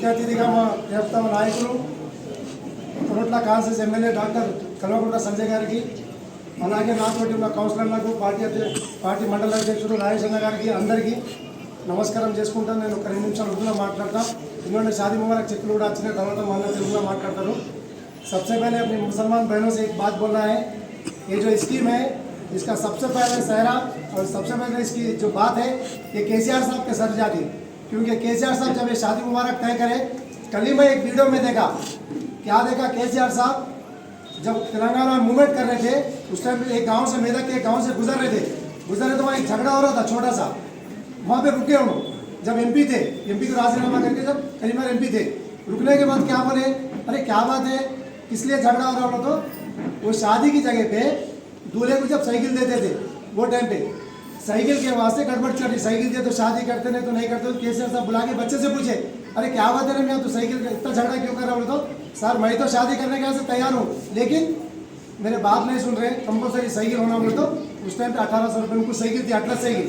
దేవతమ నాయకులు Koratla కాన్సెస్ MLA doctor Kalvakuntla Sanjay గారికి అలాగే నాతోటి ఉన్న కౌన్సిలర్లకు పార్టీ అధ్య- పార్టీ మండల అధ్యక్షుడు రాజేశ్వర గారికి అందరికీ నమస్కారం చేసుకుంటాను నేను ఒక రెండు నిమిషాలు ఉర్దూలో మాట్లాడతా ఎందుకంటే షాదీ ముబారక్ చెక్కులు కూడా వచ్చిన తర్వాత మళ్ళీ తెలుగులో మాట్లాడతారు सबसे पहले अपने मुसलमान बहनों से एक बात बोलना है ये जो स्कीम है इसका सबसे पहले सहरा और सबसे पहले इसकी जो बात है ये के साहब के सर जाती क्योंकि के साहब जब ये शादी मुबारक तय करे, कल ही मैं एक वीडियो में देखा, क्या देखा के साहब? जब तेलंगाना में मूवमेंट कर रहे थे, उस टाइम एक गाँव से मेदक के गाँव से गुजर रहे थे। गुजर रहे तो वहाँ एक झगड़ा हो रहा था छोटा सा वहाँ पे रुके उन्होंने जब एमपी थे एमपी को राजीनामा करके जब कई बार एमपी थे। रुकने के बाद क्या बोले? अरे क्या बात है? किस लिए झगड़ा हो रहा हो तो वो शादी की जगह पे दूल्हे को जब साइकिल देते थे, वो टाइम पे। साइकिल के वास्ते गड़बड़ चल रही साइकिल दे तो शादी करते नहीं तो नहीं करते तो केसीआर साहब बुला के बच्चे से पूछे, अरे, क्या बात है मैं तो साइकिल का, इतना झगड़ा क्यों कर रहा हूँ? तो सर, मैं तो शादी करने के वास्ते तैयार हूँ, लेकिन मेरे बात नहीं सुन रहे कंपलसरी साइकिल होना बोले तो उस टाइम पे अठारह सौ रुपये उनको साइकिल थी, अटलस साइकिल।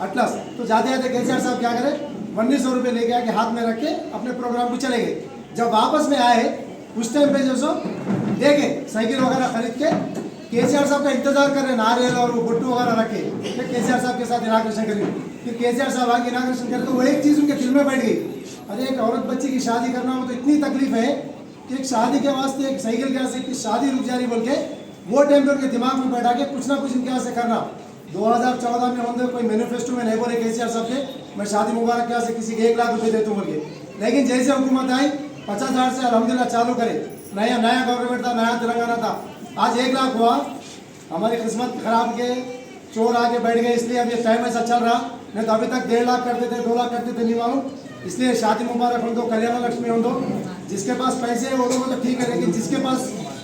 अटलस तो जाते जाते केसीआर साहब क्या करे, उन्नीस सौ रुपये लेके आके हाथ में रख के अपने प्रोग्राम को चले गए। जब वापस में आए, उस टाइम पे जो सो, देखे, साइकिल वगैरह खरीद के केसीआर साहब का इंतज़ार कर रहे नारियल और वो गुट्टू वगैरह रखे। फिर केसीआर साहब के साथ इनाग्रेशन करी। फिर केसीआर साहब आके इनाग्रेशन करे तो वो एक चीज़ उनके दिल में बैठ गई। अरे एक औरत बच्ची की शादी करना हो तो इतनी तकलीफ़ है कि एक शादी के वास्ते एक साइकिल के वास्ते कि शादी रुक जा रही बोल के, वो टाइम पे उनके दिमाग में बैठा के कुछ ना कुछ इनके वास्ते करना। 2014 में होंगे कोई मैनिफेस्टो में नहीं बोले केसीआर साहब के, मैं शादी मुबारक के वास्ते किसी के एक लाख रुपए देता हूँ बोल के। लेकिन जैसे हुकूमत आई, पचास हज़ार से अलहमदिल्ला चालू करे। नया नया गवर्नमेंट था, नया तेलंगाना था। आज एक लाख हुआ। हमारी किस्मत खराब के चोर आके बैठ गए, इसलिए अब ये टाइम ऐसा चल रहा। नहीं तो अभी तक डेढ़ लाख करते थे, दो लाख करते थे, नहीं मालूम। इसलिए शादी मुबारक हो दो कल्याण लक्ष्मी हो दो जिसके पास पैसे है, वो लोग तो ठीक है लेकिन जिसके पास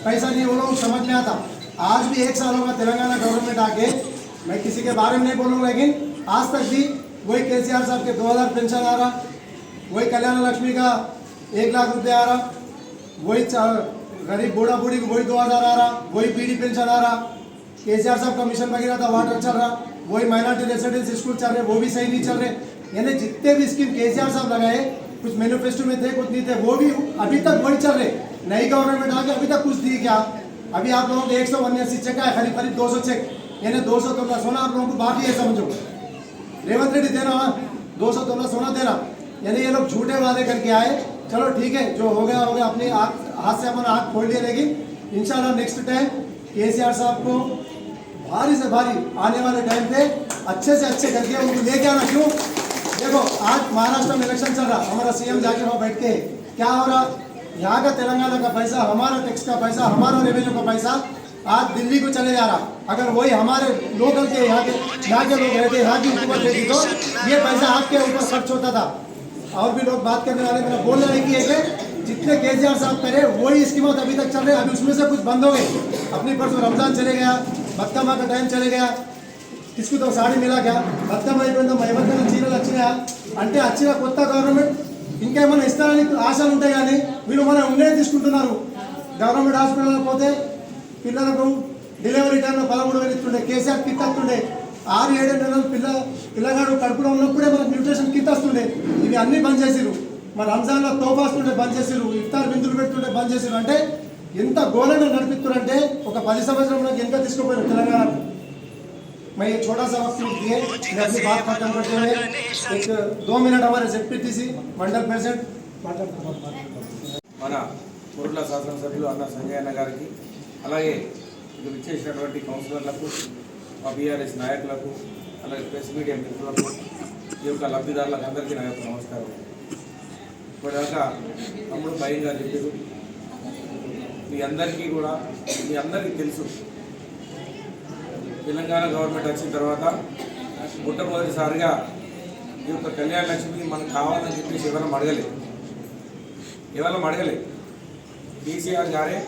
पैसा नहीं, वो लोग समझ में आता। आज भी एक साल होगा तेलंगाना गवर्नमेंट आके। मैं किसी के बारे में नहीं बोलूँगा, लेकिन आज तक भी वही के साहब के दो हज़ार पेंशन आ रहा। वही कल्याण लक्ष्मी का एक लाख रुपये आ रहा। वही गरीब बूढ़ा बूढ़ी को वही दो हज़ार आ रहा, वही पीडी पेंशन आ रहा के सी आर साहब कमीशन मिशन वगैरह था वाटर चल रहा, वही माइनॉरिटी रेसिडेंस स्कूल चल रहे, वो भी सही नहीं चल रहे। यानी जितने भी स्कीम के सी आर साहब लगाए, कुछ मैनिफेस्टो में थे, कुछ नहीं थे, वो भी अभी तक वही चल रहे। नई गवर्नमेंट आके अभी तक कुछ दी क्या? अभी आप लोगों को एक सौ उन्यासी चेक आए खरीब खरीद दो सौ चेक यानी दो सौ तोला सोना आप लोगों को, बाकी है समझो। रेवंत रेड्डी देना दो सौ तोला सोना देना। यानी ये लोग झूठे वादे करके आए चलो ठीक है, जो हो गया हो गया, अपनी आँख, हाथ से अपना आँख खोल लिया लेकिन इंशाल्लाह नेक्स्ट टाइम के साहब को भारी से भारी आने वाले टाइम पे अच्छे से अच्छे करके उनको लेके आना। क्यों? देखो, आज महाराष्ट्र में इलेक्शन चल रहा, हमारा सीएम जाके वहाँ बैठ के क्या हो रहा? यहाँ का तेलंगाना का पैसा, हमारा टैक्स का पैसा, हमारा रेवेन्यू का पैसा आज दिल्ली को चले जा रहा। अगर वही हमारे लोकल के यहाँ के यहाँ के लोग रहते, यहाँ की हुकूमत रहती तो ये पैसा आपके ऊपर खर्च होता था। और भी लोग बात करने वाले मेरा बोलना है कि है कि जितने केसीआर साहब करे वही स्कीमत अभी तक चल रहे अभी उसमें से कुछ बंद हो गई अपनी परसों रमजान चले गया బతుకమ్మ का टाइम चले गया తీసుకుంటే ఒక సాడీ మిలా क्या బతుకమ్మ అయిపోయిందో ఎవరికైనా చీరలు వచ్చినాయా అంటే వచ్చిన కొత్త గవర్నమెంట్ ఇంకేమైనా ఇస్తారని ఆశలు ఉంటాయి కానీ వీళ్ళు మన ఉండే తీసుకుంటున్నారు గవర్నమెంట్ హాస్పిటల్లో పోతే పిల్లలకు డెలివరీ టైంలో పదమూడు వేలు ఇస్తుండే కేసీఆర్ కిట్ వస్తుండే ఆరు ఏడు నెలలు పిల్ల పిల్లగాడు కడుపులో ఉన్నప్పుడే మనకు న్యూట్రిషన్ కిట్ వస్తుండే ఇవి అన్నీ బంద్ చేసిరు మన రంజాన్లో తోఫా వస్తుండే బంద్ చేసిరు ఇఫ్తార్ బిందులు పెడుతుండే బంద్ చేసిరు అంటే ఎంత ఘోరంగా నడిపిస్తున్నారంటే ఒక పది సంవత్సరంలో ఎంత తీసుకుపోయారు తెలంగాణ मैं ये छोटा सा वक्त दिए मैं अपनी बात खत्म करते हुए एक दो मिनट हमारे जेडपीटीसी मंडल प्रेसिडेंट మన కుర్ల శాసనసభ్యులు అన్న సంజయ్ అన్న గారికి అలాగే ఇక్కడ ఇచ్చేసినటువంటి కౌన్సిలర్లకు మా బీఆర్ఎస్ నాయకులకు అలాగే ప్రెస్ మీడియా మిత్రులకు ఈ యొక్క లబ్ధిదారులకు అందరికీ నా యొక్క నమస్కారం. ఇప్పటిదాకా తమ్ముడు భయంగా చెప్పారు మీ అందరికీ కూడా మీ అందరికీ తెలుసు. తెలంగాణ గవర్నమెంట్ వచ్చిన తర్వాత మొట్టమొదటిసారిగా ఈ యొక్క కళ్యాణ లక్ష్మి మనకు కావాలని చెప్పేసి ఎవరం అడగలేదు ఎవరం అడగలేదు కేసీఆర్ గారే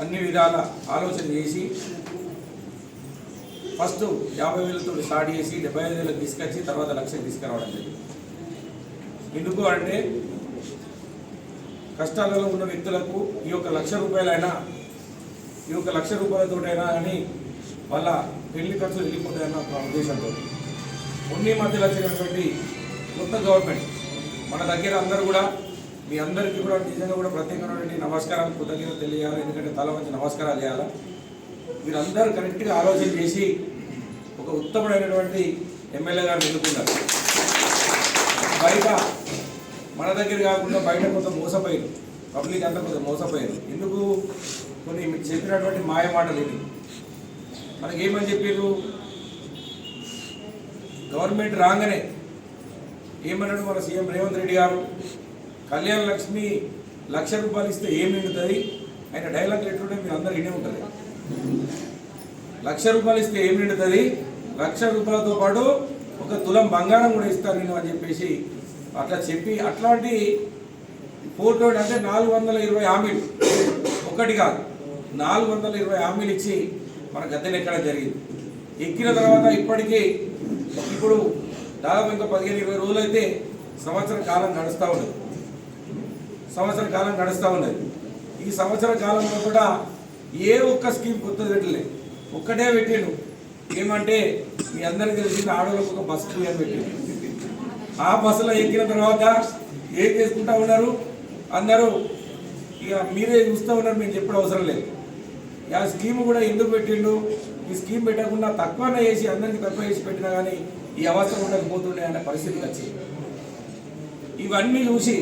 అన్ని విధాల ఆలోచన చేసి ఫస్ట్ యాభై వేలతో స్టార్ట్ చేసి డెబ్బై ఐదు వేలకు తీసుకొచ్చి తర్వాత లక్షకు తీసుకురావడం జరిగింది. ఎందుకు అంటే కష్టాలలో ఉన్న వ్యక్తులకు ఈ యొక్క లక్ష రూపాయలైనా ఈ యొక్క లక్ష రూపాయలతోటైనా అని వాళ్ళ పెళ్ళి ఖర్చులు వెళ్ళిపోతాయన్న ఒక ఉద్దేశంతో. కొన్ని మధ్యలో వచ్చినటువంటి కొత్త గవర్నమెంట్ మన దగ్గర అందరూ కూడా మీ అందరికీ కూడా నిజంగా కూడా ప్రత్యేకమైనటువంటి నమస్కారాలు కృతజ్ఞత తెలియాలి. ఎందుకంటే తల మంచి నమస్కారాలు చేయాలి? మీరందరూ కరెక్ట్గా ఆలోచన చేసి ఒక ఉత్తమమైనటువంటి ఎమ్మెల్యే గారు ఎన్నుకున్నారు బయట మన దగ్గర కాకుండా బయట కొంత మోసపోయారు. పబ్లిక్ అంతా కొంత మోసపోయారు. ఎందుకు? కొన్ని చెప్పినటువంటి మాయ మాటలు ఇవి. మనకి ఏమని చెప్పారు గవర్నమెంట్ రాగానే ఏమన్నాడు మన సీఎం రేవంత్ రెడ్డి గారు? కళ్యాణ లక్ష్మి లక్ష రూపాయలు ఇస్తే ఏమి నిండుతుంది? ఆయన డైలాగ్ ఎట్లుంటే మీరు అందరు వినే ఉంటుంది లక్ష రూపాయలు ఇస్తే ఏమి నిండుతుంది? లక్ష రూపాయలతో పాటు ఒక తులం బంగారం కూడా ఇస్తాను నేను అని చెప్పేసి అట్లా చెప్పి అట్లాంటి ఫోటో అంటే నాలుగు వందల ఇరవై హామీలు. ఒకటి కాదు. నాలుగు వందల ఇరవై హామీలు ఇచ్చి మన గద్దెనెక్కడం జరిగింది? ఎక్కిన తర్వాత ఇప్పటికీ ఇప్పుడు దాదాపు ఇంకా పదిహేను ఇరవై రోజులు అయితే సంవత్సర కాలం నడుస్తూ ఉన్నది. సంవత్సర కాలం నడుస్తూ ఉన్నది. ఈ సంవత్సర కాలంలో కూడా ఏ ఒక్క స్కీమ్ కొత్తది పెట్టలేదు ఒక్కటే పెట్టిండు. ఏమంటే మీ అందరికీ తెలిసిన ఆడవాళ్ళకు ఒక బస్సు ఫ్రీ అని ఆ బస్సులో ఎక్కిన తర్వాత ఏం చేసుకుంటా ఉన్నారు? అందరూ ఇక మీరే చూస్తూ ఉన్నారు మేము చెప్పడం అవసరం లేదు. ఆ స్కీమ్ కూడా ఎందుకు పెట్టిండు? ఈ స్కీమ్ పెట్టకుండా తక్కువనే వేసి అందరికి తక్కువ వేసి పెట్టినా కానీ ఈ అవస్థ ఉండకపోతుండే అనే పరిస్థితులు వచ్చింది. ఇవన్నీ చూసి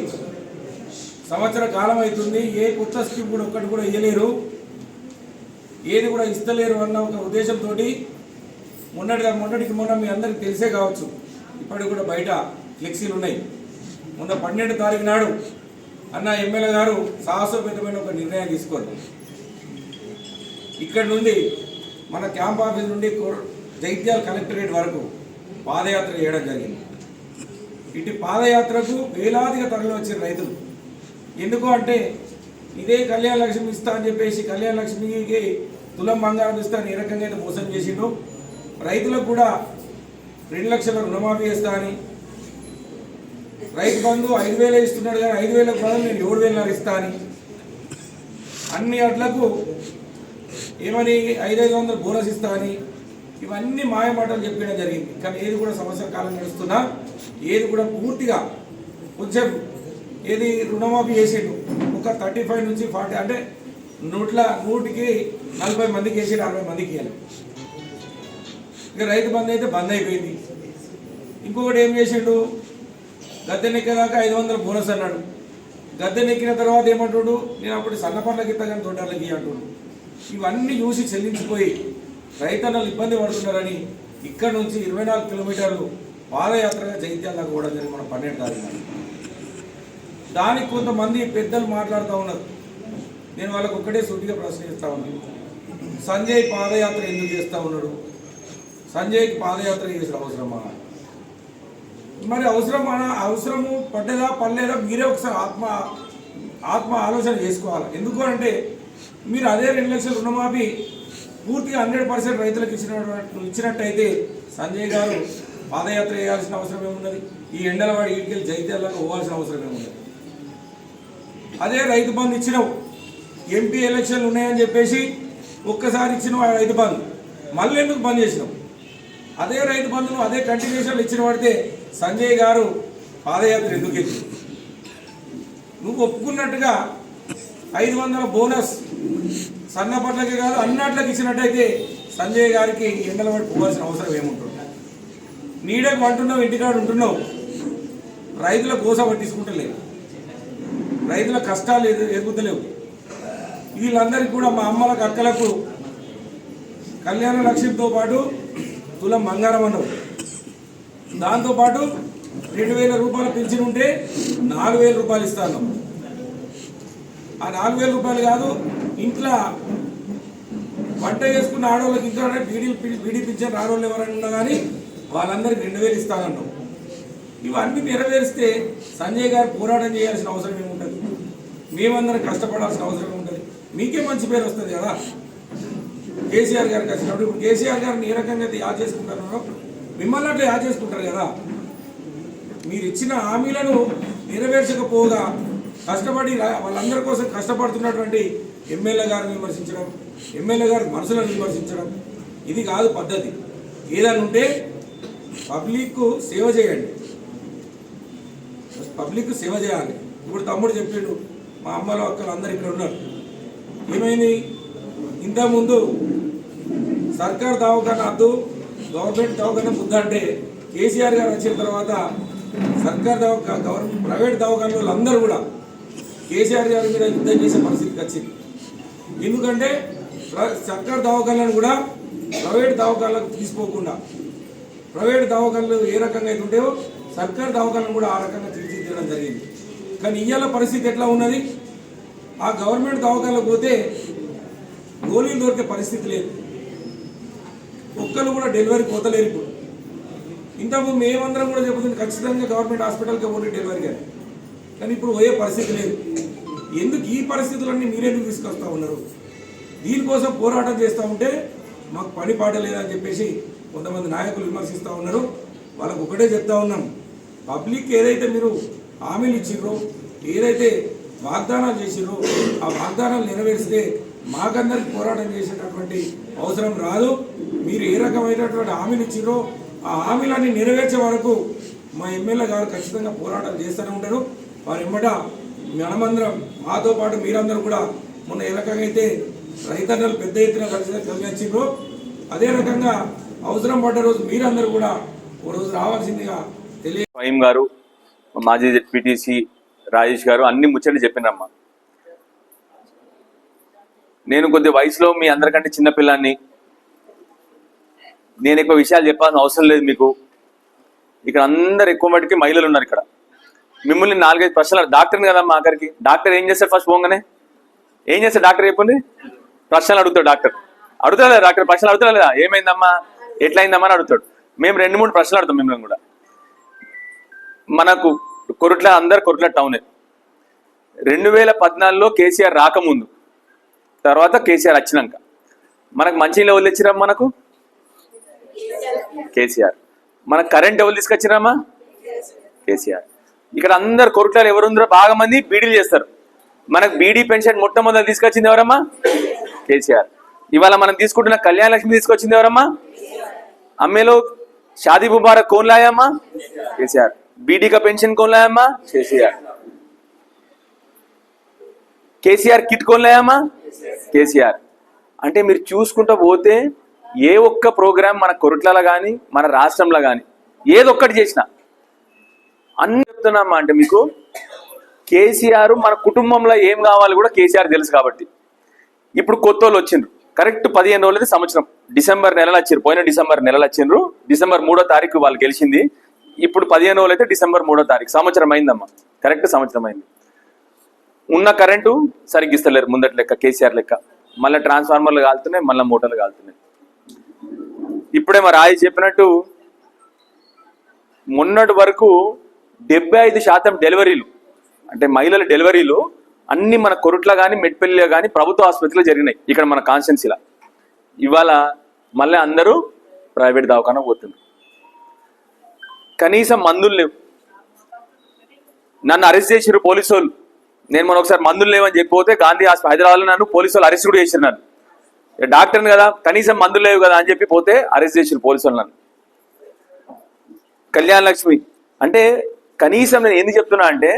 సంవత్సర కాలం అవుతుంది ఏ కొత్త స్కీమ్ కూడా ఒక్కటి కూడా ఇవ్వలేరు ఏది కూడా ఇస్తలేరు అన్న ఒక ఉద్దేశంతో మొన్నటిగా మొన్నటికి మొన్న మీ అందరికి తెలిసే కావచ్చు. ఇప్పటికి కూడా బయట ఫ్లెక్సీలు ఉన్నాయి. మొన్న పన్నెండు తారీఖు నాడు అన్న ఎమ్మెల్యే గారు సాహసోపేతమైన ఒక నిర్ణయం తీసుకోండి ఇక్కడ నుండి మన క్యాంప్ ఆఫీస్ నుండి జైత్యాల కలెక్టరేట్ వరకు పాదయాత్ర చేయడం జరిగింది. ఇటు పాదయాత్రకు వేలాదిగా తరలి వచ్చిన రైతులు. ఎందుకు అంటే ఇదే కళ్యాణ లక్ష్మి ఇస్తా అని చెప్పేసి కళ్యాణ లక్ష్మికి తులం బంగారం ఇస్తా అని ఏ రకంగా అయితే మోసం చేసిండో రైతులకు కూడా రెండు లక్షల రుణమాఫీ చేస్తా అని. రైతు బంధు ఐదు వేలే ఇస్తున్నాడు కానీ ఐదు వేలకు బదులు నేను ఏడు వేలన్నర ఇస్తా అని. అన్ని అట్లకు ఏమని ఐదైదు వందలు బోనస్ ఇస్తా అని. ఇవన్నీ మాయమాటలు చెప్పడం జరిగింది. కానీ ఏది కూడా సంవత్సర కాలం నడుస్తున్నా ఏది కూడా పూర్తిగా కొంచెం ఏది రుణమాఫీ చేసిండు ఒక థర్టీ ఫైవ్ నుంచి ఫార్టీ అంటే నూట్ల నూటికి నలభై మందికి వేసి అరవై మందికి ఇవ్వాలి ఇక రైతు బంద్ అయితే బంద్ అయిపోయింది. ఇంకొకటి ఏం చేసిండు? గద్దెనెక్కేదాకా ఐదు వందల బోనస్ అన్నాడు. గద్దెనెక్కిన తర్వాత ఏమంటుడు? నేను అప్పుడు సన్న పండ్లకి కానీ తోటలకి అంటుడు ఇవన్నీ చూసి చెల్లించిపోయి రైతన్నలు ఇబ్బంది పడుతున్నారని ఇక్కడ నుంచి ఇరవై నాలుగు కిలోమీటర్లు పాదయాత్రగా జైత్యాలకు కూడా జరిగింది మన పన్నెండు తారీఖు దానికి కొంతమంది పెద్దలు మాట్లాడుతూ ఉన్నారు. నేను వాళ్ళకు ఒక్కటే సూటిగా ప్రశ్నిస్తా ఉన్నాను సంజయ్ పాదయాత్ర ఎందుకు చేస్తూ ఉన్నాడు? సంజయ్కి పాదయాత్ర చేసిన అవసరమా? మరి అవసరం అవసరము పడ్డదా పడలేదా? మీరే ఒకసారి ఆత్మ ఆత్మ ఆలోచన చేసుకోవాలి? ఎందుకు అంటే మీరు అదే రెండు లక్షల రుణమాఫీ పూర్తిగా హండ్రెడ్ పర్సెంట్ రైతులకు ఇచ్చినట్టు ఇచ్చినట్టయితే సంజయ్ గారు పాదయాత్ర చేయాల్సిన అవసరం ఏమున్నది? ఈ ఎండలవాడి ఇంటికి జైత్యాలకు పోవాల్సిన అవసరం ఏమున్నది? అదే రైతు బంధు ఇచ్చినావు. ఎంపీ ఎలక్షన్లు ఉన్నాయని చెప్పేసి ఒక్కసారి ఇచ్చిన ఆ రైతు బంధు. మళ్ళీ ఎందుకు బంద్ చేసినావు? అదే రైతు బంధువులు అదే కంటిన్యూషన్లు ఇచ్చిన పడితే సంజయ్ గారు పాదయాత్ర ఎందుకు ఎక్కి? నువ్వు ఒప్పుకున్నట్టుగా ఐదు వందల బోనస్ సన్నపట్లకి కాదు అన్నట్లకి ఇచ్చినట్టయితే సంజయ్ గారికి ఎండల పడి పోవాల్సిన అవసరం ఏముంటుంది? నీడకు అంటున్నావు ఇంటికాడ ఉంటున్నావు. రైతుల గోస పట్టించుకుంటలేవు. రైతుల కష్టాలు ఎదు ఎదుగుతలేవు. వీళ్ళందరికీ కూడా మా అమ్మలకు అక్కలకు కళ్యాణ లక్ష్యంతో పాటు తులం బంగారం అన్నావు. దాంతోపాటు రెండు వేల రూపాయలు పెన్షన్ ఉంటే నాలుగు వేల రూపాయలు ఇస్తాను ఆ నాలుగు వేల రూపాయలు కాదు ఇంట్లో వంట చేసుకున్న ఆడవాళ్ళకి ఇంకా బీడీ బీడీ పింఛన్ ఆడవాళ్ళు ఎవరైనా ఉన్నా కానీ వాళ్ళందరికీ రెండు వేలు ఇస్తానంటాం ఇవన్నీ నెరవేరిస్తే సంజయ్ గారు పోరాటం చేయాల్సిన అవసరం ఏముంటుంది? మేమందరం కష్టపడాల్సిన అవసరం ఉంటుంది మీకే మంచి పేరు వస్తుంది కదా. కేసీఆర్ గారికి వచ్చినప్పుడు ఇప్పుడు కేసీఆర్ గారిని ఏ రకంగా అయితే యాద్ చేసుకుంటారో మిమ్మల్ని అట్లా యాద్ చేసుకుంటారు కదా. మీరు ఇచ్చిన హామీలను నెరవేర్చకపోగా కష్టపడి వాళ్ళందరి కోసం కష్టపడుతున్నటువంటి ఎమ్మెల్యే గారిని విమర్శించడం ఎమ్మెల్యే గారి మనసులను విమర్శించడం ఇది కాదు పద్ధతి. ఏదైనా ఉంటే పబ్లిక్ సేవ చేయండి. పబ్లిక్ సేవ చేయాలి. ఇప్పుడు తమ్ముడు చెప్పాడు మా అమ్మలు అక్కలు అందరు ఇక్కడ ఉన్నారు. ఏమైంది? ఇంతకుముందు సర్కార్ దవాఖాన వద్దు గవర్నమెంట్ దవాఖాన బుద్ధ అంటే కేసీఆర్ గారు వచ్చిన తర్వాత సర్కార్ దవాఖా గవర్నమెంట్ ప్రైవేట్ దవాఖాన అందరూ కూడా కేసీఆర్ గారి మీద యుద్ధం చేసే పరిస్థితికి వచ్చింది. ఎందుకంటే సర్కార్ దవాఖానలను కూడా ప్రైవేట్ దవాఖాలకు తీసుకోకుండా ప్రైవేట్ దవాఖానలు ఏ రకంగా అయితే ఉంటాయో సర్కార్ దవాఖానలు కూడా ఆ రకంగా తీర్చిదిద్దడం జరిగింది. కానీ ఇవాళ పరిస్థితి ఎట్లా ఉన్నది? ఆ గవర్నమెంట్ దవాఖానలకు పోతే గోళీలు దొరికే పరిస్థితి లేదు. ఒక్కరు కూడా డెలివరీ పోతలేరు ఇప్పుడు. ఇంతకుముందు మేమందరం కూడా చెబుతుంది ఖచ్చితంగా గవర్నమెంట్ హాస్పిటల్కి పోటీ డెలివరీ కానీ కానీ ఇప్పుడు పోయే పరిస్థితి లేదు. ఎందుకు ఈ పరిస్థితులన్నీ మీరెందుకు తీసుకొస్తా ఉన్నారు? దీనికోసం పోరాటం చేస్తూ ఉంటే మాకు పని పాట లేదని చెప్పేసి కొంతమంది నాయకులు విమర్శిస్తూ ఉన్నారు. వాళ్ళకు ఒకటే చెప్తా ఉన్నాం. పబ్లిక్ ఏదైతే మీరు హామీలు ఇచ్చిర్రో ఏదైతే వాగ్దానాలు చేసిర్రో ఆ వాగ్దానాలు నెరవేరిస్తే మాకందరికి పోరాటం చేసేటటువంటి అవసరం రాదు. మీరు ఏ రకమైనటువంటి హామీలు ఇచ్చిర్రో ఆ హామీలన్నీ నెరవేర్చే వరకు మా ఎమ్మెల్యే గారు ఖచ్చితంగా పోరాటం చేస్తూనే ఉంటారు. వారి ఎమ్మట మనమందరం మాతో పాటు మీరందరూ కూడా మొన్న ఏ రకంగా అయితే రైతన్నలు పెద్ద ఎత్తున కలిసి కలిగించారో అదే రకంగా అవసరం పడ్డ రోజు మీరందరూ కూడా ఓ రోజు రావాల్సిందిగా తెలియ గారు మాజీ జెడ్పీటీసీ రాజేష్ గారు అన్ని ముచ్చట్లు చెప్పినమ్మా నేను కొద్ది వయసులో మీ అందరికంటే చిన్నపిల్లాన్ని నేను ఎక్కువ విషయాలు చెప్పాల్సిన అవసరం లేదు మీకు. ఇక్కడ అందరు ఎక్కువ మటుకి మహిళలు ఉన్నారు ఇక్కడ. మిమ్మల్ని నాలుగైదు ప్రశ్నలు డాక్టర్ని కదమ్మా ఆఖరికి డాక్టర్ ఏం చేస్తారు ఫస్ట్ పోగానే? ఏం చేస్తారు డాక్టర్ చెప్పండి? ప్రశ్నలు అడుగుతాడు డాక్టర్. అడుగుతాడు లేదా డాక్టర్? ప్రశ్నలు అడుగుతాడు లేదా? ఏమైందమ్మా? ఎట్లయిందమ్మా అని అడుగుతాడు. మేము రెండు మూడు ప్రశ్నలు అడుగుతాం మిమ్మల్ని కూడా. మనకు కొరుట్ల అందరు కొరుట్ల టౌనే. రెండు వేల పద్నాలుగులో కేసీఆర్ రాకముందు తర్వాత కేసీఆర్ వచ్చినాక. మనకు మంచినీళ్ళు ఎవరు తెచ్చిరా మనకు? కేసీఆర్. మన కరెంట్ ఎవరు తీసుకొచ్చిరామా కేసీఆర్. ఇక్కడ అందరు ఎవరు ఎవరుందరో బాగా మంది బీడీలు చేస్తారు. మనకు బీడీ పెన్షన్ మొట్టమొదటి తీసుకొచ్చింది ఎవరమ్మా? కేసీఆర్. ఇవాళ మనం తీసుకుంటున్న కళ్యాణ లక్ష్మి తీసుకొచ్చింది ఎవరమ్మా? అమ్మేలో షాదీ ముబారక్ కోన్ లాయమ్మా కేసీఆర్ బీడీ కా పెన్షన్ కోన్ లాయమ్మా కేసీఆర్. కేసీఆర్ కిట్ కోన్ లాయమ్మా కేసీఆర్. అంటే మీరు చూసుకుంటూ పోతే ఏ ఒక్క ప్రోగ్రాం మన కొరట్లలో కానీ మన రాష్ట్రంలో కానీ ఏదొక్కటి చేసినా. అన్ని చెప్తున్నామా అంటే మీకు కేసీఆర్ మన కుటుంబంలో ఏం కావాలి కూడా కేసీఆర్ తెలుసు కాబట్టి. ఇప్పుడు కొత్త వాళ్ళు వచ్చిండ్రు. కరెక్ట్ పదిహేను రోజులది సంవత్సరం. డిసెంబర్ నెలలో వచ్చిండ్రు పోయిన డిసెంబర్ నెలలో వచ్చిండ్రు డిసెంబర్ మూడో తారీఖు వాళ్ళు గెలిచింది. ఇప్పుడు పదిహేను రోజులు అయితే డిసెంబర్ మూడో తారీఖు. సంవత్సరం అయిందమ్మా. కరెక్ట్ సంవత్సరం అయింది. ఉన్న కరెంటు సరిగ్గిస్తలేరు ముందట ముందటి లెక్క కేసీఆర్ లెక్క. మళ్ళీ ట్రాన్స్ఫార్మర్లు కాలుతున్నాయి మళ్ళీ మోటార్లు కాలుతున్నాయి. ఇప్పుడే మరి రాయి చెప్పినట్టు మొన్నటి వరకు డెబ్బై ఐదు శాతం డెలివరీలు అంటే మహిళల డెలివరీలు అన్ని మన కొరుట్ల కానీ మెట్పల్లిలో కానీ ప్రభుత్వ ఆసుపత్రిలో జరిగినాయి. ఇక్కడ మన కాన్స్టెన్సీలో ఇవాళ మళ్ళీ అందరూ ప్రైవేట్ దవాఖాన పోతున్నారు. కనీసం మందులు లేవు. నన్ను అరెస్ట్ చేసిర్రు పోలీసు వాళ్ళు నేను మొన్న ఒకసారి మందులు లేవని చెప్పిపోతే గాంధీ హాస్పిటల్ హైదరాబాద్లో నన్ను పోలీసు వాళ్ళు అరెస్ట్ కూడా చేసిరు నన్ను. డాక్టర్ని కదా కనీసం మందులు లేవు కదా అని చెప్పి పోతే అరెస్ట్ చేసిరు పోలీసు నన్ను. కళ్యాణ లక్ష్మి. అంటే కనీసం నేను ఎందుకు చెప్తున్నా అంటే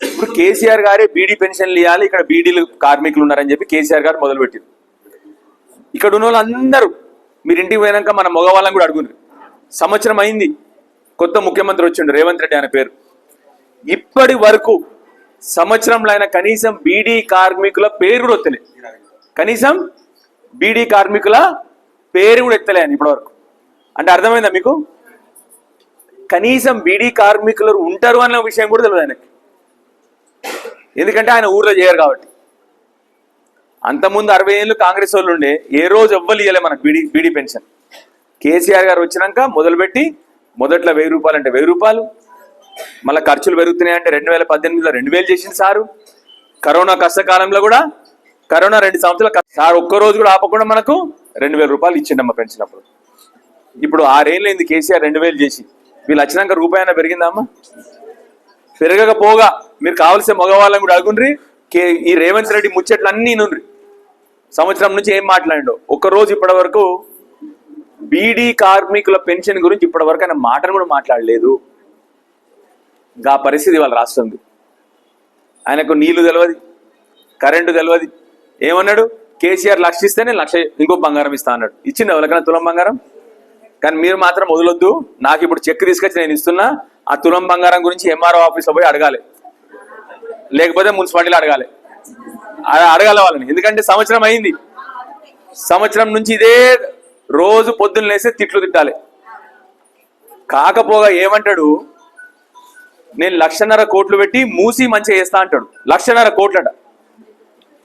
ఇప్పుడు కేసీఆర్ గారే బీడీ పెన్షన్లు ఇవ్వాలి ఇక్కడ బీడీలు కార్మికులు ఉన్నారని చెప్పి కేసీఆర్ గారు మొదలుపెట్టారు ఇక్కడ ఉన్న వాళ్ళందరూ మీరు ఇంటికి పోయినాక మన మగవాళ్ళని కూడా అడుగున్నారు సంవత్సరం అయింది కొత్త ముఖ్యమంత్రి వచ్చిండు రేవంత్ రెడ్డి అనే పేరు. ఇప్పటి వరకు సంవత్సరంలో ఆయన కనీసం బీడీ కార్మికుల పేరు కూడా వస్తలే కనీసం బీడీ కార్మికుల పేరు కూడా ఎత్తలే ఆయన ఇప్పటివరకు. అంటే అర్థమైందా మీకు? కనీసం బీడీ కార్మికులు ఉంటారు అన్న విషయం కూడా తెలియదు ఆయనకి. ఎందుకంటే ఆయన ఊర్లో చేయరు కాబట్టి. అంతకుముందు అరవై ఏళ్ళు కాంగ్రెస్ వాళ్ళు ఉండే ఏ రోజు ఎవ్వరు ఇవ్వలే మనకు బీడీ బీడీ పెన్షన్. కేసీఆర్ గారు వచ్చినాక మొదలుపెట్టి మొదట్లో వెయ్యి రూపాయలు అంటే వెయ్యి రూపాయలు మళ్ళీ ఖర్చులు పెరుగుతున్నాయి అంటే రెండు వేల పద్దెనిమిదిలో రెండు వేలు చేసింది సారు. కరోనా కష్టకాలంలో కూడా కరోనా రెండు సంవత్సరాలు సార్ ఒక్క రోజు కూడా ఆపకుండా మనకు రెండు వేల రూపాయలు ఇచ్చిండమ్మ పెంచినప్పుడు ఇప్పుడు ఆరేళ్ళు అయింది కేసీఆర్ రెండు వేలు చేసి. వీళ్ళు వచ్చినాక రూపాయి అయినా పెరగకపోగా మీరు కావలసిన మగవాళ్ళని కూడా అడుగుండ్రి. కే ఈ రేవంత్ రెడ్డి ముచ్చట్లు అన్నీ నుండ్రి సంవత్సరం నుంచి ఏం మాట్లాడిండో. ఒక్క రోజు ఇప్పటి వరకు బీడీ కార్మికుల పెన్షన్ గురించి ఇప్పటి వరకు ఆయన మాటను కూడా మాట్లాడలేదు. గా పరిస్థితి వాళ్ళ రాష్ట్రంది. ఆయనకు నీళ్ళు తెలియదు కరెంటు తెలియదు ఏమన్నాడు? కేసీఆర్ లక్ష ఇస్తే నేను లక్ష ఇంకో బంగారం ఇస్తా అన్నాడు. ఇచ్చింది ఎవరికైనా తులం బంగారం? కానీ మీరు మాత్రం వదలొద్దు. నాకు ఇప్పుడు చెక్ తీసుకొచ్చి నేను ఇస్తున్నా. ఆ తులం బంగారం గురించి ఎంఆర్ఓ ఆఫీస్లో పోయి అడగాలి. లేకపోతే మున్సిపాలిటీలో అడగాలి. అడగాలి వాళ్ళని. ఎందుకంటే సంవత్సరం అయింది. సంవత్సరం నుంచి ఇదే రోజు పొద్దున్న తిట్లు తిట్టాలి. కాకపోగా ఏమంటాడు? నేను లక్షన్నర కోట్లు పెట్టి మూసి మంచిగా చేస్తా అంటాడు. లక్షన్నర కోట్లట.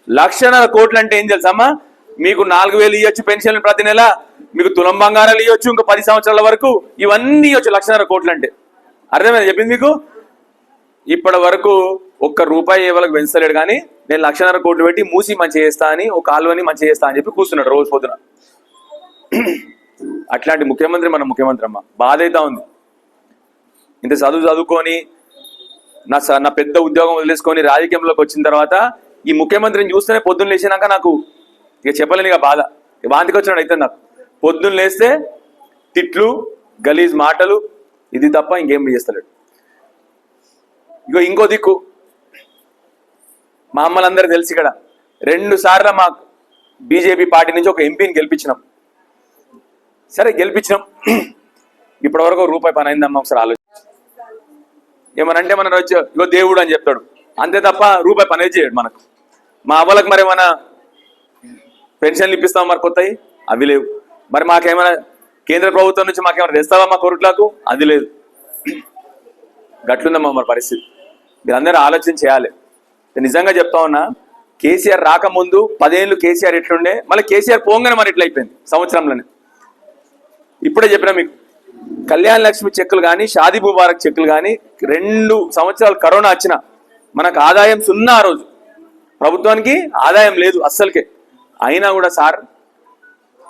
లక్షన్నర కోట్లు అంటే ఏం తెలుసమ్మా? మీకు నాలుగు వేలు ఇవ్వచ్చు పెన్షన్ ప్రతి నెల మీకు తులం బంగారాలు ఇవ్వచ్చు ఇంకా పది సంవత్సరాల వరకు ఇవన్నీ ఇవ్వచ్చు లక్షన్నర కోట్లు అంటే అర్థమైంది చెప్పింది మీకు? ఇప్పటి వరకు ఒక్క రూపాయి ఎవరికి పెంచలేడు కానీ నేను లక్షన్నర కోట్లు పెట్టి మూసి మంచి చేస్తా అని ఒక కాలువని మంచి చేస్తా అని చెప్పి కూర్చున్నాడు రోజు పొద్దున. అట్లాంటి ముఖ్యమంత్రి మన ముఖ్యమంత్రి అమ్మ. బాధ ఉంది. ఇంత చదువు చదువుకొని నా నా పెద్ద ఉద్యోగం వదిలేసుకొని రాజకీయంలోకి వచ్చిన తర్వాత ఈ ముఖ్యమంత్రిని చూస్తేనే పొద్దున్న లేచినాక నాకు ఇక చెప్పలేని ఇక బాధ వాంతికి వచ్చినాడు అయితే నాకు. పొద్దున్న లేస్తే తిట్లు గలీజ్ మాటలు ఇది తప్ప ఇంకేం చేస్తలేడు. ఇగో ఇంకో దిక్కు. మా అమ్మలందరూ తెలిసి ఇక్కడ. రెండు సార్లు మా బీజేపీ పార్టీ నుంచి ఒక ఎంపీని గెలిపించినాం. సరే గెలిపించినాం. ఇప్పటి వరకు రూపాయి పని అయిందమ్మా ఒకసారి ఆలోచన. ఏమనంటే మన వచ్చి ఇగో దేవుడు అని చెప్తాడు. అంతే తప్ప రూపాయి పని చేయడు మనకు. మా అవ్వలకు మరి ఏమైనా పెన్షన్లు ఇప్పిస్తాం మరి కొత్తవి అవి లేవు. మరి మాకేమైనా కేంద్ర ప్రభుత్వం నుంచి మాకేమైనా తెస్తావా మా కొరుట్లకు? అది లేదు. గట్లుందమ్మా మన పరిస్థితి. మీరందరూ ఆలోచన చేయాలి. నిజంగా చెప్తా ఉన్నా కేసీఆర్ రాకముందు పదేళ్ళు కేసీఆర్ ఎట్లుండే మళ్ళీ కేసీఆర్ పోగానే మరి ఇట్లా అయిపోయింది సంవత్సరంలోనే. ఇప్పుడే చెప్పినా మీకు. కళ్యాణ లక్ష్మి చెక్కులు కానీ షాదీ ముబారక్ చెక్కులు కానీ రెండు సంవత్సరాలు కరోనా వచ్చిన మనకు ఆదాయం సున్నా ఆ రోజు. ప్రభుత్వానికి ఆదాయం లేదు అస్సలకే. అయినా కూడా సార్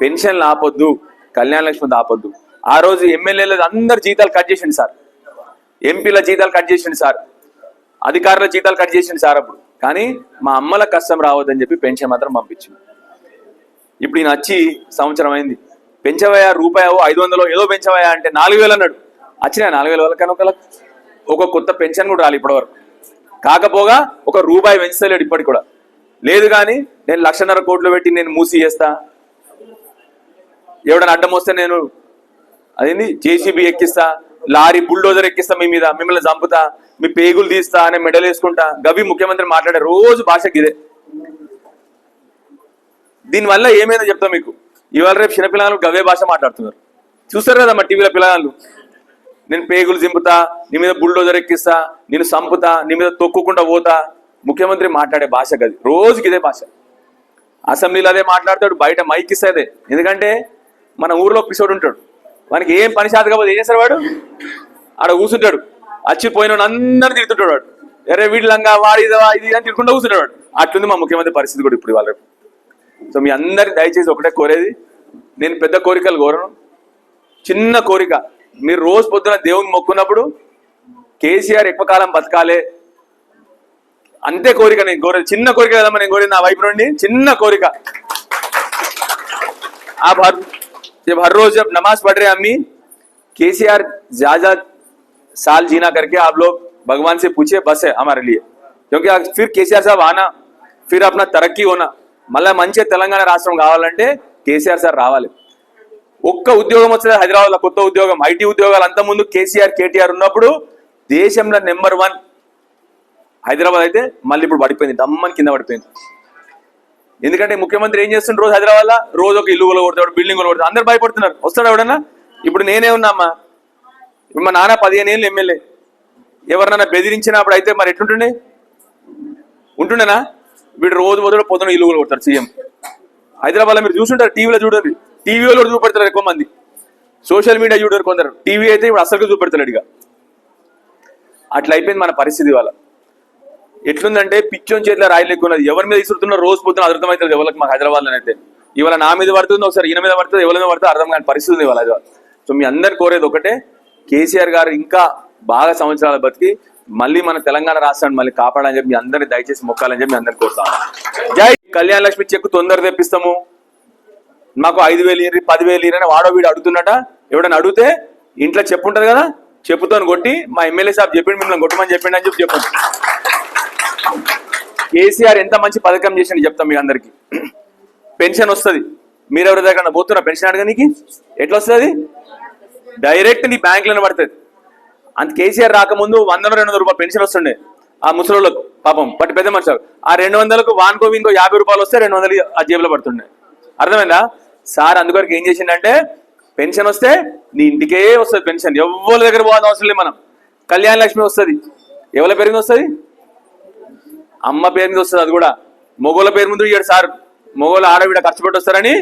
పెన్షన్లు ఆపొద్దు కళ్యాణ లక్ష్మి ఆపొద్దు. ఆ రోజు ఎమ్మెల్యేలు అందరు జీతాలు కట్ చేసిండు సార్. ఎంపీల జీతాలు కట్ చేసిండు సార్. అధికారుల జీతాలు కట్ చేసిండు సార్ అప్పుడు. కానీ మా అమ్మల కష్టం రావద్దని చెప్పి పెన్షన్ మాత్రం పంపించింది ఇప్పుడు ఈయన వచ్చి సంవత్సరం అయింది. పెంచవయా రూపాయో ఐదు వందలు ఏదో పెంచవయా అంటే నాలుగు వేలు అన్నాడు. వచ్చినా నాలుగు వేల వాళ్ళకన్నా ఒకళ్ళకి ఒక కొత్త పెన్షన్ కూడా రాలి ఇప్పటివరకు. కాకపోగా ఒక రూపాయి పెంచలేడు ఇప్పటికి కూడా. లేదు కానీ నేను లక్షన్నర కోట్లు పెట్టి నేను మూసి చేస్తా. ఎవడన్నా అడ్డం వస్తే నేను అదేంది? జేసీబీ ఎక్కిస్తా లారీ బుల్డోజర్ ఎక్కిస్తా మీ మీద మిమ్మల్ని చంపుతా మీ పేగులు తీస్తా అనే మెడల్ వేసుకుంటా. గవి ముఖ్యమంత్రి మాట్లాడే రోజు భాషకి ఇదే. దీనివల్ల ఏమైనా చెప్తా మీకు. ఇవాళ రేపు చిన్నపిల్లలు గవే భాష మాట్లాడుతున్నారు. చూస్తారు కదా మా టీవీలో పిల్లలు. నేను పేగులు దింపుతా నీ మీద బుల్డోజర్ ఎక్కిస్తా నేను సంపుతా నీ మీద తొక్కుకుంటా పోతా. ముఖ్యమంత్రి మాట్లాడే భాష గది. రోజుకి ఇదే భాష. అసెంబ్లీలో అదే మాట్లాడతాడు బయట మైక్ ఇస్తే ఎందుకంటే మన ఊర్లో పిసోడు ఉంటాడు. మనకి ఏం పని శాత కాకపోతే ఏం చేస్తారు వాడు? ఆడ కూర్చుంటాడు. వచ్చి పోయిన అందరిని తిడుతుంటాడు వాడు. ఎరే వీళ్ళంగా వాడి ఇదా ఇది అని తిట్టుకుంటూ కూర్చుంటాడు అట్లుంది మా ముఖ్యమంత్రి పరిస్థితి కూడా ఇప్పుడు వాళ్ళ సో మీ అందరికి దయచేసి ఒకటే కోరేది నేను పెద్ద కోరికలు కోరను చిన్న కోరిక మీరు రోజు పొద్దున దేవుని మొక్కున్నప్పుడు కేసీఆర్ ఎక్కువ కాలం బతకాలే అంతే కోరిక నేను కోరేది చిన్న కోరిక కదమ్మా నేను కోరేది నా వైపు నుండి చిన్న కోరిక आप हर जब हर रोज जब नमाज पढ़ रहे हैं अम्मी केसीआर ज्यादा साल जीना करके आप लोग भगवान से पूछिए बस है हमारे लिए क्योंकि आज फिर కేసీఆర్ సాబ్ ఆనా ఫిర్ అప్నా తరక్కి హోనా మళ్ళీ మంచిగా తెలంగాణ రాష్ట్రం కావాలంటే కేసీఆర్ సార్ రావాలి. ఒక్క ఉద్యోగం వచ్చిన హైదరాబాద్లో కొత్త ఉద్యోగం ఐటీ ఉద్యోగాలు అంత ముందు కేసీఆర్ కేటీఆర్ ఉన్నప్పుడు దేశంలో నెంబర్ వన్. హైదరాబాద్ అయితే మళ్ళీ ఇప్పుడు పడిపోయింది దమ్మని కింద పడిపోయింది. ఎందుకంటే ముఖ్యమంత్రి ఏం చేస్తుండ్రు రోజు హైదరాబాద్లో? రోజు ఒక ఇల్లు కొడతాడు బిల్డింగ్ కొడతాడు అందరు భయపడుతున్నారు. వస్తాడు ఎవడన్నా? ఇప్పుడు నేనే ఉన్నామ్మా ఇప్పుడు మా నాన్న పదిహేను ఏళ్ళు ఎమ్మెల్యే. ఎవరినైనా బెదిరించినప్పుడు అయితే మరి ఎట్లుంటుండే? ఉంటుండేనా? వీడు రోజు మొదలు పొద్దున ఇల్లు కొడతారు సీఎం. హైదరాబాద్లో మీరు చూసుంటారు టీవీలో చూడండి టీవీలో చూపెడతారు ఎక్కువ మంది. సోషల్ మీడియా చూడరు కొందరు. టీవీ అయితే ఇప్పుడు అసలు చూపెడతాడు ఇక. అట్లా అయిపోయింది మన పరిస్థితి వాళ్ళ ఎట్లుందంటే పిచ్చోని చేతిలో రాయలు ఎక్కువ ఎవరి మీద ఇస్తున్న రోజు పొద్దున అర్థమవుతుంది ఎవరికి మాకు హైదరాబాద్ అయితే. ఇవాళ నా మీద పడుతుంది ఒకసారి ఈయన మీద పడుతుంది ఎవరి మీద పడుతుంది అర్థం కాని పరిస్థితి ఉంది ఇవాళ. సో మీ అందరు కోరేది ఒకటే కేసీఆర్ గారు ఇంకా బాగా సంవత్సరాల బతికి మళ్ళీ మన తెలంగాణ రాష్ట్రాన్ని మళ్ళీ కాపాడని చెప్పి అందరిని దయచేసి మొక్కాలని చెప్పి అందరిని కోరుతాను. జై కళ్యాణ లక్ష్మి చెక్కు తొందర తెప్పిస్తాము. మాకు ఐదు వేలు ఇరి పదివేలు ఇరని వాడో వీడు అడుగుతున్నట. ఎవడన్నా అడిగితే ఇంట్లో చెప్పు ఉంటుంది కదా చెప్పుతో కొట్టి మా ఎమ్మెల్యే సాబ్ చెప్పిండు మిమ్మల్ని కొట్టమని చెప్పిండు అని చెప్పి చెప్పండి. కేసీఆర్ ఎంత మంచి పథకం చేసింది చెప్తాం మీ అందరికి. పెన్షన్ వస్తుంది. మీరెవరి దగ్గర పోతున్నా పెన్షన్ అడగనీకి? ఎట్లా వస్తుంది డైరెక్ట్ నీ బ్యాంకులోనే పడుతుంది. అంత కేసీఆర్ రాకముందు వందల రెండు వందల రూపాయలు పెన్షన్ వస్తుండే ఆ ముసలోళ్ళకు పాపం బట్ పెద్ద మనుషులు. ఆ రెండు వందలకు వాన్కో వీన్కో యాభై రూపాయలు వస్తే రెండు వందలు ఆ జేబులో పడుతుండే. అర్థమైందా? సార్ అందుకొరకు ఏం చేసిండంటే పెన్షన్ వస్తే నీ ఇంటికే వస్తుంది పెన్షన్. ఎవరి దగ్గర పోవాల్సిన అవసరం లేదు మనం. కళ్యాణ లక్ష్మి వస్తుంది. ఎవరి పేరు మీద వస్తుంది? అమ్మ పేరు మీద వస్తుంది అది కూడా. మొగోళ్ళ పేరు ముందు ఇయ్యాడు సార్. మొగోళ్ళ ఆడవిడ ఖర్చు పెట్టి వస్తారని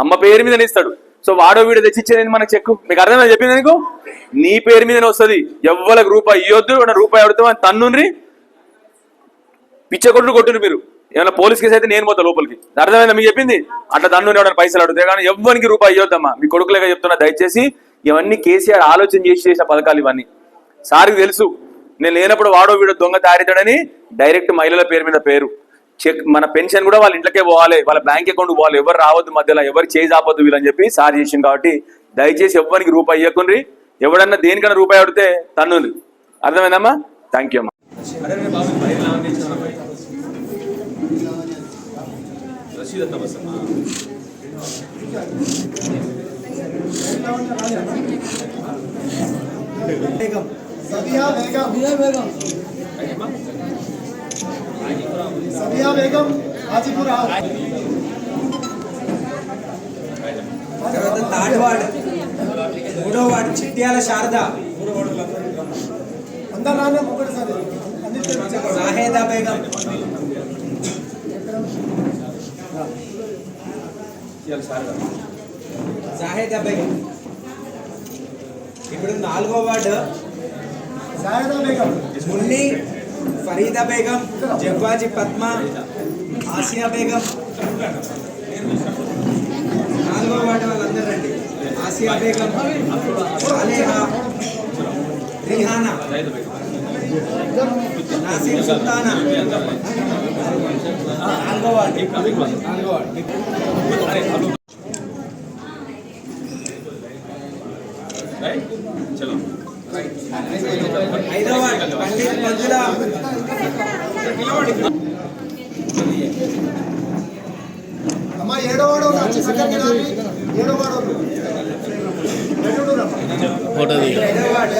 అమ్మ పేరు మీదనే ఇస్తాడు. సో వాడో వీడు తెచ్చిచ్చేది మనకు చెక్కు? మీకు అర్థమైంది చెప్పింది నీకు? నీ పేరు మీదనే వస్తుంది. ఎవ్వరికి రూపాయి ఇవ్వద్దు రూపాయి అడుగుతామో అని తన్నుండ్రి. పిచ్చ కొట్టుడు మీరు. ఏమైనా పోలీస్ కేసు అయితే నేను పోతా లోపలికి. అర్థమైందా మీకు చెప్పింది? అట్లా దన్ను ఎవరైనా పైసలు అడుగుతాయి కానీ ఎవ్వరికి రూపాయి ఇవ్వద్దమ్మా మీ కొడుకులేగా చెప్తున్నా దయచేసి ఇవన్నీ కేసీఆర్ ఆలోచన చేసి చేసిన పథకాలు ఇవన్నీ. సార్కి తెలుసు నేను లేనప్పుడు వాడో వీడో దొంగ తయారీతాడని డైరెక్ట్ మహిళల పేరు మీద పేరు. చెక్ మన పెన్షన్ కూడా వాళ్ళ ఇంట్లోకే పోవాలి వాళ్ళ బ్యాంక్ అకౌంట్ పోవాలి. ఎవరు రావద్దు మధ్యలో ఎవరు చేజ్ ఆపద్దు వీళ్ళని చెప్పి సార్ చేసింది కాబట్టి దయచేసి ఎవ్వరికి రూపాయి ఇవ్వకుండ్రి ఎవడన్నా దేనికన్నా రూపాయి అడితే తన్ను అర్థమైందమ్మా? థ్యాంక్ యూ అమ్మా. వేగం సరియా బేగం హాజీపూర్ తర్వాత థర్డ్ వార్డ్ మూడో వార్డ్ చిట్యాల శారద. అందరు రానే ఒకటిసారి సాహేదా బేగం. సాహేదా బేగం. ఇప్పుడు నాలుగో వార్డు సాహేదా బేగం. మున్ని ఫరీదా బేగం జగ్వాజీ పద్మ ఆసియా బేగం. నాలుగో వాటి వాళ్ళందరూ రండి. ఆసియా బేగం సాలేహా రిహానా. నాసిర్ సుల్తానా. నాలుగో వాటి నాలుగో వాటి ఐదో వార్డు పండిత్ మంజుల అమ్మా ఏడో వాడు వచ్చి సెకండ్ రాని ఏడో వాడు ఐదో వార్డు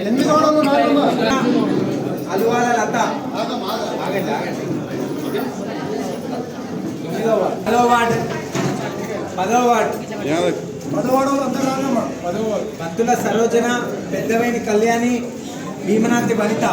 ఎనిమిది వాడలు నాలుగు అలువాల లత ఆగండి ఆగండి తొమ్మిదో వార్డు పదో వార్డు పదో వార్డు పదవాడు అందరు రానమ్మా బత్తుల సరోజన పెద్దవేణి కళ్యాణి భీమనాథి వనిత